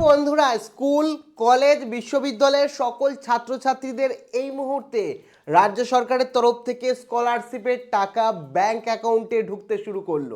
বন্ধুরা, school, college, বিশ্ববিদ্যালয়ের সকল ছাত্রছাত্রীদের এই মুহূর্তে রাজ্য সরকারের তরফ থেকে স্কলারশিপের টাকা ব্যাংক অ্যাকাউন্টে ঢুকতে শুরু করল।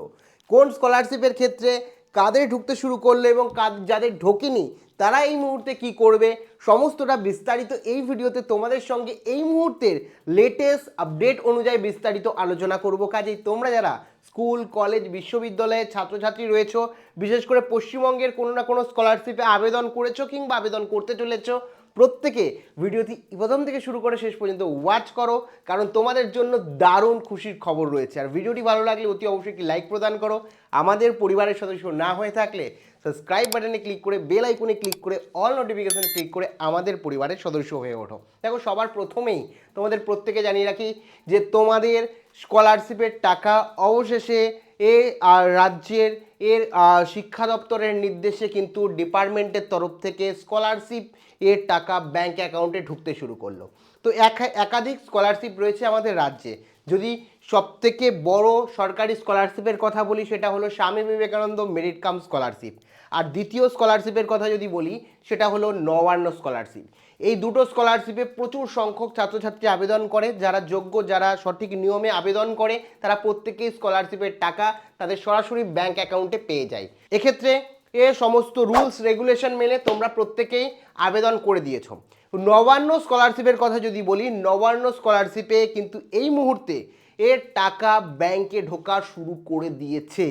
কোন স্কলারশিপের ক্ষেত্রে? কাদের ঢুকতে শুরু করল এবং যাদের ঢোকেনি, তারা এই মুহূর্তে কি করবে? সমস্তটা বিস্তারিত এই ভিডিওতে তোমাদের সঙ্গে এই মুহূর্তের লেটেস্ট আপডেট অনুযায়ী বিস্তারিত আলোচনা করব। কাজেই তোমরা যারা স্কুল, কলেজ বিশ্ববিদ্যালয়ে ছাত্রছাত্রী রয়েছো, বিশেষ করে পশ্চিমবঙ্গের কোনো না কোনো স্কলারশিপে আবেদন করেছ কিংবা আবেদন করতে চলেছো প্রত্যেকে ভিডিওটি প্রথম থেকে শুরু করে শেষ পর্যন্ত ওয়াচ করো, কারণ তোমাদের জন্য দারুণ খুশির খবর রয়েছে। আর ভিডিওটি ভালো লাগলে অতি অবশ্যই একটি লাইক প্রদান করো। আমাদের পরিবারের সদস্য না হয়ে থাকলে সাবস্ক্রাইব বাটনে ক্লিক করে বেল আইকনে ক্লিক করে অল নোটিফিকেশন ক্লিক করে আমাদের পরিবারের সদস্য হয়ে ওঠো। দেখো, সবার প্রথমেই তোমাদের প্রত্যেকে জানিয়ে রাখি যে তোমাদের স্কলারশিপের টাকা অবশেষে এ আর রাজ্যের, এর শিক্ষা দপ্তরের নির্দেশে কিন্তু ডিপার্টমেন্টের তরফ থেকে স্কলারশিপ এর টাকা ব্যাংক অ্যাকাউন্টে ঢুকতে শুরু করল। তো এক- একাধিক স্কলারশিপ রয়েছে আমাদের রাজ্যে। যদি সবথেকে বড় সরকারি স্কলারশিপের কথা বলি, সেটা হলো Swami Vivekananda merit cum scholarship আর দ্বিতীয় স্কলারশিপের কথা যদি বলি, সেটা হলো নবান্ন স্কলারশিপ এই দুটো স্কলারশিপে প্রচুর সংখ্যক ছাত্রছাত্রী আবেদন করে, যারা যোগ্য, যারা সঠিক নিয়মে আবেদন করে, তারা প্রত্যেকেই স্কলারশিপের টাকা তাদের সরাসরি ব্যাংক অ্যাকাউন্টে পেয়ে যায়। এক্ষেত্রে এ সমস্ত রুলস রেগুলেশন মেনে তোমরা প্রত্যেকেই আবেদন করে দিয়েছ। নবান্ন স্কলারশিপের কথা যদি বলি, নবান্ন স্কলারশিপে কিন্তু এই মুহূর্তে এর টাকা ব্যাংকে ঢোকা শুরু করে দিয়েছে।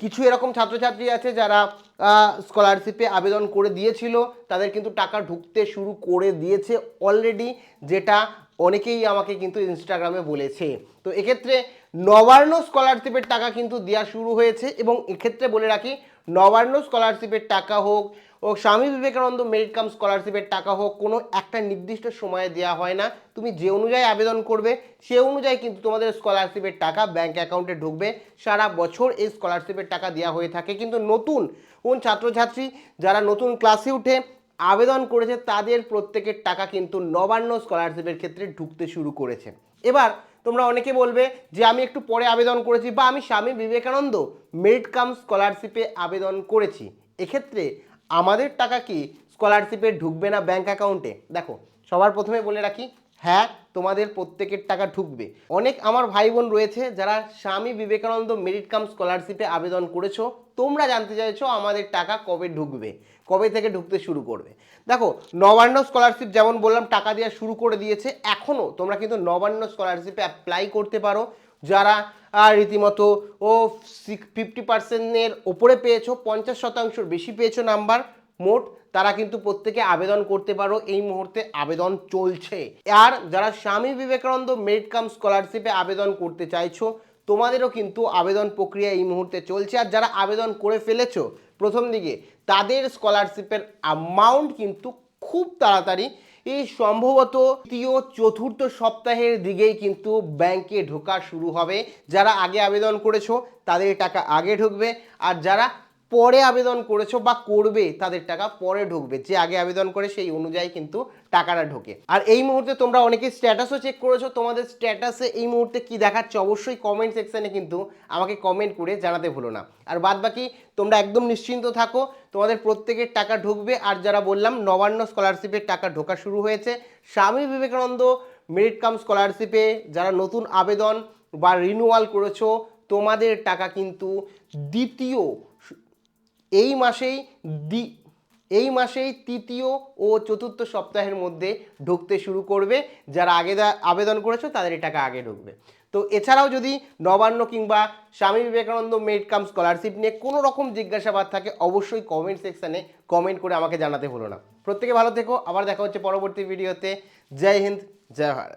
কিছু এরকম ছাত্রছাত্রী আছে যারা স্কলারশিপে আবেদন করে দিয়েছিল, তাদের কিন্তু টাকা ঢুকতে শুরু করে দিয়েছে অলরেডি যেটা অনেকেই আমাকে কিন্তু ইনস্টাগ্রামে বলেছে। তো এক্ষেত্রে নবান্ন স্কলারশিপের টাকা কিন্তু দেওয়া শুরু হয়েছে এবং এক্ষেত্রে বলে রাখি নবান্ন স্কলারশিপের টাকা হোক ও স্বামী বিবেকানন্দ মেরিট কাম স্কলারশিপের টাকা হোক, কোনো একটা নির্দিষ্ট সময়ে দেওয়া হয় না। তুমি যে অনুযায়ী আবেদন করবে, সে অনুযায়ী কিন্তু তোমাদের স্কলারশিপের টাকা ব্যাংক অ্যাকাউন্টে ঢুকবে। সারা বছর এই স্কলারশিপের টাকা দেওয়া হয়ে থাকে। কিন্তু নতুন, কোন ছাত্রছাত্রী যারা নতুন ক্লাসে উঠে আবেদন করেছে, তাদের প্রত্যেকের টাকা কিন্তু নবান্ন স্কলারশিপের ক্ষেত্রে ঢুকতে শুরু করেছে। এবার তোমরা অনেকে বলবে যে আমি একটু পরে আবেদন করেছি বা আমি স্বামী বিবেকানন্দ মেরিট কাম স্কলারশিপে আবেদন করেছি। এক্ষেত্রে আমাদের টাকা কি স্কলারশিপে ঢুকবে না ব্যাংক অ্যাকাউন্টে দেখো, সবার প্রথমে বলে রাখি হ্যাঁ তোমাদের প্রত্যেকের টাকা ঢুকবে। অনেক আমার ভাই বোন রয়েছে যারা স্বামী বিবেকানন্দ মেরিট কাম স্কলারশিপে আবেদন করেছ। তোমরা জানতে চাইছো আমাদের টাকা কবে ঢুকবে, কবে থেকে ঢুকতে শুরু করবে। দেখো, নবান্ন স্কলারশিপ যেমন বললাম, টাকা দেওয়া শুরু করে দিয়েছে এখনও তোমরা কিন্তু নবান্ন স্কলারশিপে অ্যাপ্লাই করতে পারো। যারা রীতিমতো, ও ফিফটি পার্সেন্টের ওপরে পেয়েছ, পঞ্চাশ শতাংশর বেশি পেয়েছ নাম্বার মোট, তারা কিন্তু প্রত্যেকে আবেদন করতে পারো। এই মুহূর্তে আবেদন চলছে। আর যারা স্বামী বিবেকানন্দ মেরিট কাম স্কলারশিপে আবেদন করতে চাইছো তোমাদেরও কিন্তু আবেদন প্রক্রিয়া এই মুহূর্তে চলছে। আর যারা আবেদন করে ফেলেছো, প্রথম দিকে তাদের স্কলারশিপের অ্যামাউন্ট কিন্তু খুব তাড়াতাড়ি। এই সম্ভবত তৃতীয়, চতুর্থ সপ্তাহের দিকেই কিন্তু ব্যাংকে ঢোকা শুরু হবে। যারা আগে আবেদন করেছ, তাদের টাকা আগে ঢুকবে। আর যারা পরে আবেদন করেছ বা করবে তাদের টাকা পরে ঢুকবে, যে আগে আবেদন করে সেই অনুযায়ী কিন্তু টাকাটা ঢোকে। আর এই মুহূর্তে তোমরা অনেকে স্ট্যাটাসও চেক করেছ, তোমাদের স্ট্যাটাসে এই মুহূর্তে কি দেখাচ্ছে অবশ্যই কমেন্ট সেকশানে কিন্তু আমাকে কমেন্ট করে জানাতে ভুলো না। আর বাদ বাকি তোমরা একদম নিশ্চিন্ত থাকো, তোমাদের প্রত্যেকের টাকা ঢুকবে। আর যারা বললাম নবান্ন স্কলারশিপের টাকা ঢোকা শুরু হয়েছে, স্বামী বিবেকানন্দ মেরিট কাম স্কলারশিপে যারা নতুন আবেদন বা রিনিউয়াল করেছ, তোমাদের টাকা কিন্তু দ্বিতীয় এই মাসেই দি, এই মাসেই তৃতীয় ও চতুর্থ সপ্তাহের মধ্যে ঢুকতে শুরু করবে। যারা আগে আবেদন করেছ তাদের টাকা আগে ঢুকবে। তো এছাড়াও যদি নবান্ন কিংবা স্বামী বিবেকানন্দ মেড কাম স্কলারশিপ নিয়ে কোনো রকম জিজ্ঞাসাবাদ থাকে, অবশ্যই কমেন্ট সেকশানে কমেন্ট করে আমাকে জানাতে ভুলো না। প্রত্যেকে ভালো থেকো, আবার দেখা হচ্ছে পরবর্তী ভিডিওতে জয় হিন্দ, জয় ভারত।